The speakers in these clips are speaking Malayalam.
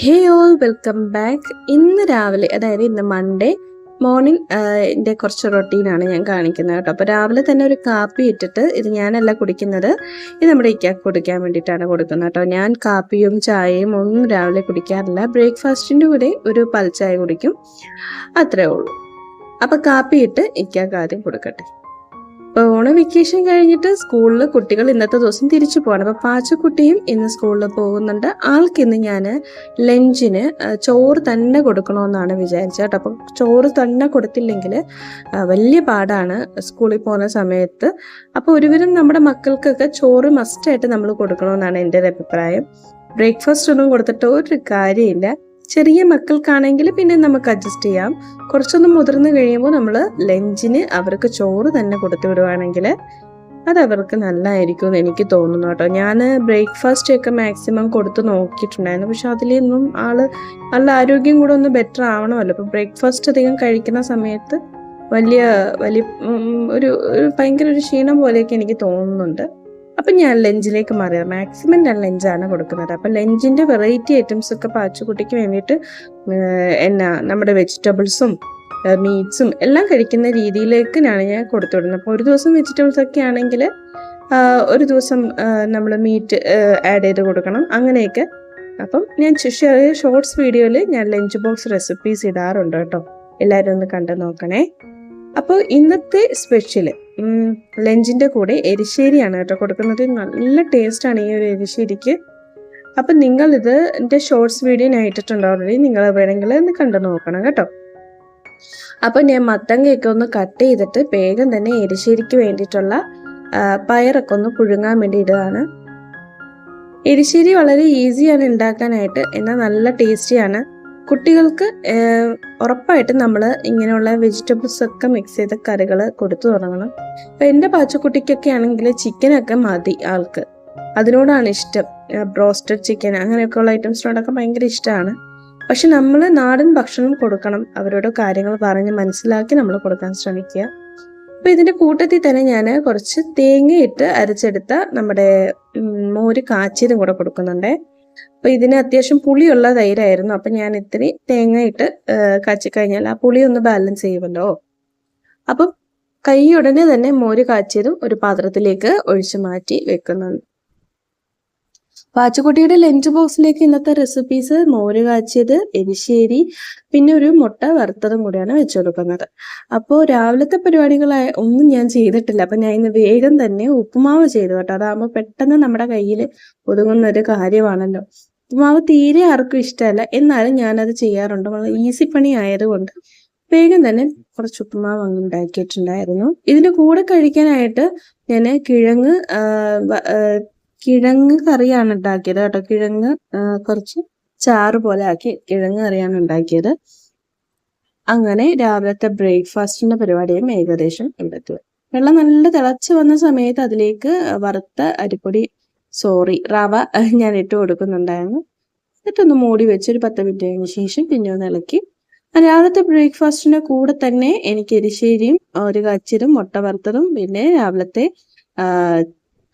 ഹേ ഓൾ വെൽക്കം ബാക്ക് ഇന്ന് രാവിലെ അതായത് ഇന്ന് മൺഡേ മോർണിംഗ് എന്റെ കുറച്ച് റൊട്ടീനാണ് ഞാൻ കാണിക്കുന്നത് കേട്ടോ. അപ്പോൾ രാവിലെ തന്നെ ഒരു കാപ്പി ഇട്ടിട്ട് ഇത് ഞാനല്ല കുടിക്കുന്നത്. ഇത് നമ്മുടെ ഇക്കാക്ക് കുടിക്കാൻ വേണ്ടിയിട്ടാണ് കൊടുക്കുന്നത് കേട്ടോ. ഞാൻ കാപ്പിയും ചായയും ഒന്നും രാവിലെ കുടിക്കാറില്ല. ബ്രേക്ക്ഫാസ്റ്റിന്റെ കൂടെ ഒരു പൽച്ചായ കുടിക്കും. അത്രേ ഉള്ളൂ. അപ്പോൾ കാപ്പി ഇട്ട് ഇക്കാക്ക് ആദ്യം കൊടുക്കട്ടെ. ഓണ വെക്കേഷൻ കഴിഞ്ഞിട്ട് സ്കൂളിൽ കുട്ടികൾ ഇന്നത്തെ ദിവസം തിരിച്ചു പോകണം. അപ്പോൾ പാച്ചക്കുട്ടിയും ഇന്ന് സ്കൂളിൽ പോകുന്നുണ്ട്. ആൾക്കിന്ന് ഞാൻ ലഞ്ചിന് ചോറ് തന്നെ കൊടുക്കണമെന്നാണ് വിചാരിച്ചത് കേട്ടോ. അപ്പം ചോറ് തന്നെ കൊടുത്തില്ലെങ്കിൽ വലിയ പാടാണ് സ്കൂളിൽ പോകുന്ന സമയത്ത്. അപ്പോൾ ഒരുവിധം നമ്മുടെ മക്കൾക്കൊക്കെ ചോറ് മസ്റ്റായിട്ട് നമ്മൾ കൊടുക്കണമെന്നാണ് എന്റെ ഒരു അഭിപ്രായം. ബ്രേക്ക്ഫാസ്റ്റ് ഒന്നും കൊടുത്തിട്ട് ഒരു കാര്യമില്ല. ചെറിയ മക്കൾക്കാണെങ്കിൽ പിന്നെ നമുക്ക് അഡ്ജസ്റ്റ് ചെയ്യാം. കുറച്ചൊന്ന് മുതിർന്നു കഴിയുമ്പോൾ നമ്മൾ ലഞ്ചിന് അവർക്ക് ചോറ് തന്നെ കൊടുത്തു വിടുവാണെങ്കിൽ അത് അവർക്ക് നല്ലതായിരിക്കും എന്ന് എനിക്ക് തോന്നുന്നു കേട്ടോ. ഞാൻ ബ്രേക്ക്ഫാസ്റ്റ് ഒക്കെ മാക്സിമം കൊടുത്ത് നോക്കിയിട്ടുണ്ടായിരുന്നു. പക്ഷെ അതിലൊന്നും ആൾ നല്ല ആരോഗ്യം കൂടെ ഒന്ന് ബെറ്റർ ആവണമല്ലോ. അപ്പോൾ ബ്രേക്ക്ഫാസ്റ്റ് അധികം കഴിക്കുന്ന സമയത്ത് വലിയ വലിയ ഒരു ഭയങ്കര ഒരു ക്ഷീണം പോലെയൊക്കെ എനിക്ക് തോന്നുന്നുണ്ട്. അപ്പം ഞാൻ ലഞ്ചിലേക്ക് മാറിയത്. മാക്സിമം ഞാൻ ലഞ്ചാണ് കൊടുക്കുന്നത്. അപ്പം ലഞ്ചിന്റെ വെറൈറ്റി ഐറ്റംസ് ഒക്കെ പാച്ചുകുട്ടിക്ക് വേണ്ടിയിട്ട് എന്നാ നമ്മുടെ വെജിറ്റബിൾസും മീറ്റ്സും എല്ലാം കഴിക്കുന്ന രീതിയിലേക്ക് ഞാൻ ഞാൻ കൊടുത്തു വിടുന്നത് അപ്പോൾ ഒരു ദിവസം വെജിറ്റബിൾസ് ഒക്കെ ആണെങ്കിൽ ഒരു ദിവസം നമ്മൾ മീറ്റ് ആഡ് ചെയ്ത് കൊടുക്കണം. അങ്ങനെയൊക്കെ. അപ്പം ഞാൻ ചെറിയ ഷോർട്സ് വീഡിയോയിൽ ഞാൻ ലഞ്ച് ബോക്സ് റെസിപ്പീസ് ഇടാറുണ്ട് കേട്ടോ. എല്ലാവരും ഒന്ന് കണ്ടു നോക്കണേ. അപ്പോൾ ഇന്നത്തെ സ്പെഷ്യൽ ലഞ്ചിന്റെ കൂടെ എരിശ്ശേരിയാണ് കേട്ടോ കൊടുക്കുന്നത്. നല്ല ടേസ്റ്റാണ് ഈ ഒരു എരിശ്ശേരിക്ക്. അപ്പം നിങ്ങളിത് എന്റെ ഷോർട്സ് വീഡിയോ ഞാൻ ഇട്ടിട്ടുണ്ട് ഓൾറെഡി നിങ്ങൾ വേണമെങ്കിൽ ഒന്ന് കണ്ടു നോക്കണം കേട്ടോ. അപ്പം ഞാൻ മത്തങ്ങയൊക്കെ ഒന്ന് കട്ട് ചെയ്തിട്ട് വേഗം തന്നെ എരിശ്ശേരിക്ക് വേണ്ടിയിട്ടുള്ള പയറൊക്കെ ഒന്ന് പുഴുങ്ങാൻ വേണ്ടി ഇടുകയാണ് എരിശ്ശേരി വളരെ ഈസിയാണ് ഉണ്ടാക്കാനായിട്ട്. എന്നാൽ നല്ല ടേസ്റ്റിയാണ് കുട്ടികൾക്ക് ഉറപ്പായിട്ടും നമ്മൾ ഇങ്ങനെയുള്ള വെജിറ്റബിൾസ് ഒക്കെ മിക്സ് ചെയ്ത കറികൾ കൊടുത്തു തുടങ്ങണം. അപ്പം എന്റെ പാച്ചക്കുട്ടിക്കൊക്കെ ആണെങ്കിൽ ചിക്കനൊക്കെ മതി ആൾക്ക്. അതിനോടാണ് ഇഷ്ടം. ബ്രോസ്റ്റഡ് ചിക്കൻ അങ്ങനെയൊക്കെയുള്ള ഐറ്റംസിനോടൊക്കെ ഭയങ്കര ഇഷ്ടമാണ് പക്ഷെ നമ്മൾ നാടൻ ഭക്ഷണം കൊടുക്കണം. അവരോട് കാര്യങ്ങൾ പറഞ്ഞ് മനസ്സിലാക്കി നമ്മൾ കൊടുക്കാൻ ശ്രമിക്കുക. അപ്പൊ ഇതിന്റെ കൂട്ടത്തിൽ തന്നെ ഞാൻ കുറച്ച് തേങ്ങയിട്ട് അരച്ചെടുത്ത നമ്മുടെ മോര് കാച്ചിയതും കൂടെ കൊടുക്കുന്നുണ്ടേ. അപ്പൊ ഇതിന് അത്യാവശ്യം പുളിയുള്ള തൈരായിരുന്നു. അപ്പൊ ഞാൻ ഇത്തിരി തേങ്ങ ഇട്ട് കാച്ചി കഴിഞ്ഞാൽ ആ പുളി ഒന്ന് ബാലൻസ് ചെയ്യുമല്ലോ. അപ്പം കൈ ഉടനെ തന്നെ മോര് കാച്ചിയതും ഒരു പാത്രത്തിലേക്ക് ഒഴിച്ചു മാറ്റി വെക്കുന്നുണ്ട് പാച്ചുകുട്ടിയുടെ ലഞ്ച് ബോക്സിലേക്ക് ഇന്നത്തെ റെസിപ്പീസ് മോര് കാച്ചിയത് എരിശ്ശേരി പിന്നെ ഒരു മുട്ട വറുത്തതും കൂടിയാണ് വെച്ചു കൊടുക്കുന്നത് അപ്പോൾ രാവിലത്തെ പരിപാടികളായ ഒന്നും ഞാൻ ചെയ്തിട്ടില്ല. അപ്പം ഞാൻ ഇന്ന് വേഗം തന്നെ ഉപ്പുമാവ് ചെയ്തു കേട്ടോ. അതാകുമ്പോൾ പെട്ടെന്ന് നമ്മുടെ കയ്യിൽ ഒതുങ്ങുന്ന ഒരു കാര്യമാണല്ലോ. ഉപ്പുമാവ് തീരെ ആർക്കും ഇഷ്ടമല്ല. എന്നാലും ഞാനത് ചെയ്യാറുണ്ട്. ഈസി പണി ആയതുകൊണ്ട് വേഗം തന്നെ കുറച്ച് ഉപ്പുമാവ് അങ്ങ് ഉണ്ടാക്കിയിട്ടുണ്ടായിരുന്നു. ഇതിന് കൂടെ കഴിക്കാനായിട്ട് ഞാൻ കിഴങ്ങ് കിഴങ്ങ് കറിയാണ് ഉണ്ടാക്കിയത് കേട്ടോ. കിഴങ്ങ് കുറച്ച് ചാറ് പോലെ ആക്കി കിഴങ്ങ് കറിയാണ് ഉണ്ടാക്കിയത്. അങ്ങനെ രാവിലത്തെ ബ്രേക്ക്ഫാസ്റ്റിന്റെ പരിപാടിയും ഏകദേശം ഇവിടെ വെള്ളം നല്ല തിളച്ച് വന്ന സമയത്ത് അതിലേക്ക് വറുത്ത അരിപ്പൊടി സോറി റവ ഞാൻ ഇട്ട് കൊടുക്കുന്നുണ്ടായിരുന്നു. എന്നിട്ടൊന്ന് മൂടി വെച്ച് ഒരു പത്ത് മിനിറ്റ് കഴിഞ്ഞ ശേഷം പിന്നെ ഒന്ന് ഇളക്കി. രാവിലത്തെ ബ്രേക്ക്ഫാസ്റ്റിന്റെ കൂടെ തന്നെ എനിക്ക് എരിശ്ശേരിയും ഒരു കച്ചിരും മുട്ട വറുത്തതും പിന്നെ രാവിലത്തെ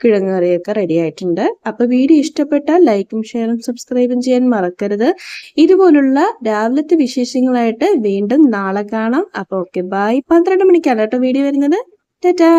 കിഴങ്ങ് കറിയൊക്കെ റെഡി ആയിട്ടുണ്ട്. അപ്പൊ വീഡിയോ ഇഷ്ടപ്പെട്ടാൽ ലൈക്കും ഷെയറും സബ്സ്ക്രൈബും ചെയ്യാൻ മറക്കരുത്. ഇതുപോലുള്ള രാവിലത്തെ വിശേഷങ്ങളായിട്ട് വീണ്ടും നാളെ കാണാം. അപ്പൊ ഓക്കെ ബൈ പന്ത്രണ്ട് മണിക്കാണ് കേട്ടോ വീഡിയോ വരുന്നത്. ടാറ്റാ.